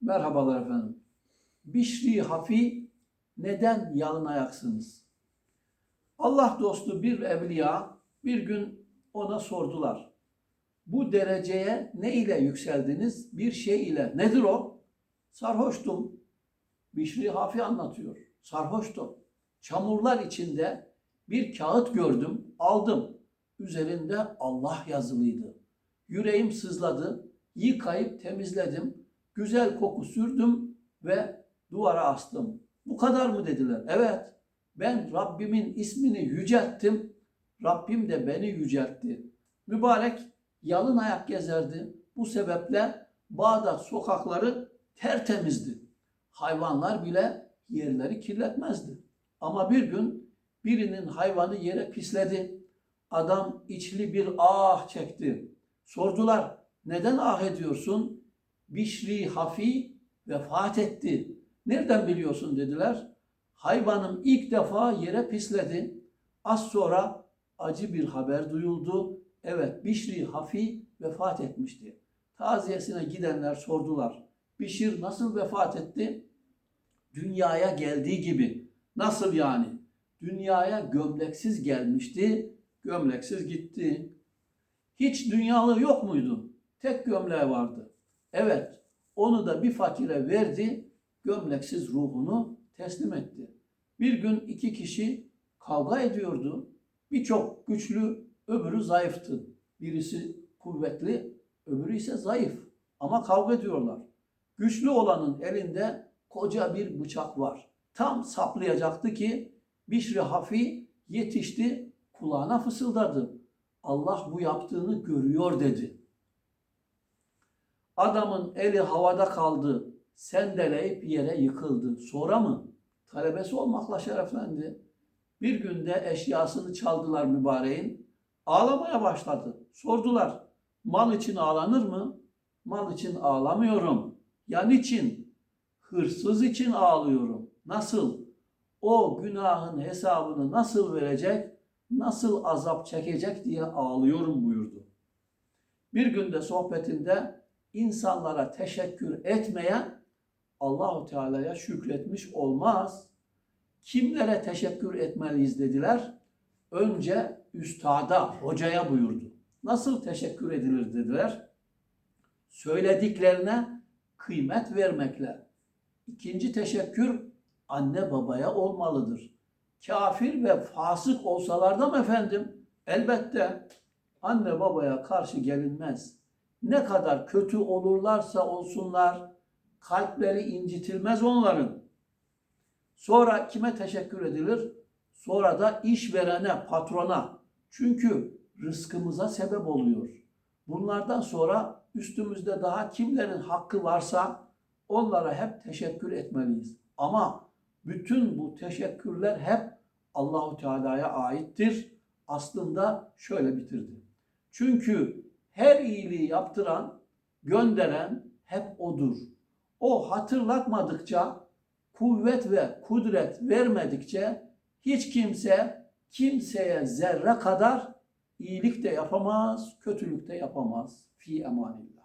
Merhabalar efendim. Bişri Hafi neden yalın ayaksınız? Allah dostu bir evliya bir gün ona sordular. Bu dereceye ne ile yükseldiniz? Bir şey ile. Nedir o? Sarhoştum. Bişri Hafi anlatıyor. Sarhoştum. Çamurlar içinde bir kağıt gördüm, aldım. Üzerinde Allah yazılıydı. Yüreğim sızladı. Yıkayıp temizledim. Güzel koku sürdüm ve duvara astım. Bu kadar mı dediler? Evet. Ben Rabbimin ismini yücelttim. Rabbim de beni yüceltti. Mübarek yalın ayak gezerdi. Bu sebeple Bağdat sokakları tertemizdi. Hayvanlar bile yerleri kirletmezdi. Ama bir gün birinin hayvanı yere pisledi. Adam içli bir ah çekti. Sordular, neden ah ediyorsun? Bişri Hafi vefat etti. Nereden biliyorsun dediler. Hayvanım ilk defa yere pisledi. Az sonra acı bir haber duyuldu. Evet Bişri Hafi vefat etmişti. Taziyesine gidenler sordular. Bişir nasıl vefat etti? Dünyaya geldiği gibi. Nasıl yani? Dünyaya gömleksiz gelmişti, gömleksiz gitti. Hiç dünyalığı yok muydu? Tek gömleği vardı. Evet, onu da bir fakire verdi, gömleksiz ruhunu teslim etti. Bir gün iki kişi kavga ediyordu. Birçok güçlü, öbürü zayıftı. Birisi kuvvetli, öbürü ise zayıf. Ama kavga ediyorlar. Güçlü olanın elinde koca bir bıçak var. Tam saplayacaktı ki Bişri Hafi yetişti, kulağına fısıldadı. Allah bu yaptığını görüyor dedi. Adamın eli havada kaldı, sendeleyip yere yıkıldı. Sonra mı? Talebesi olmakla şereflendi. Bir günde eşyasını çaldılar mübareğin. Ağlamaya başladı. Sordular, mal için ağlanır mı? Mal için ağlamıyorum. Ya niçin? Hırsız için ağlıyorum. Nasıl? O günahın hesabını nasıl verecek? Nasıl azap çekecek diye ağlıyorum buyurdu. Bir günde sohbetinde insanlara teşekkür etmeyen Allahu Teala'ya şükretmiş olmaz. Kimlere teşekkür etmeliyiz dediler. Önce üstada, hocaya buyurdu. Nasıl teşekkür edilir dediler. Söylediklerine kıymet vermekle. İkinci teşekkür anne babaya olmalıdır. Kafir ve fasık olsalar da mı efendim? Elbette anne babaya karşı gelinmez. Ne kadar kötü olurlarsa olsunlar, kalpleri incitilmez onların. Sonra kime teşekkür edilir? Sonra da işverene, patrona. Çünkü rızkımıza sebep oluyor. Bunlardan sonra üstümüzde daha kimlerin hakkı varsa onlara hep teşekkür etmeliyiz. Ama bütün bu teşekkürler hep Allahu Teala'ya aittir. Aslında şöyle bitirdi. Çünkü her iyiliği yaptıran, gönderen hep odur. O hatırlatmadıkça, kuvvet ve kudret vermedikçe hiç kimse kimseye zerre kadar iyilik de yapamaz, kötülük de yapamaz. Fi emanillah.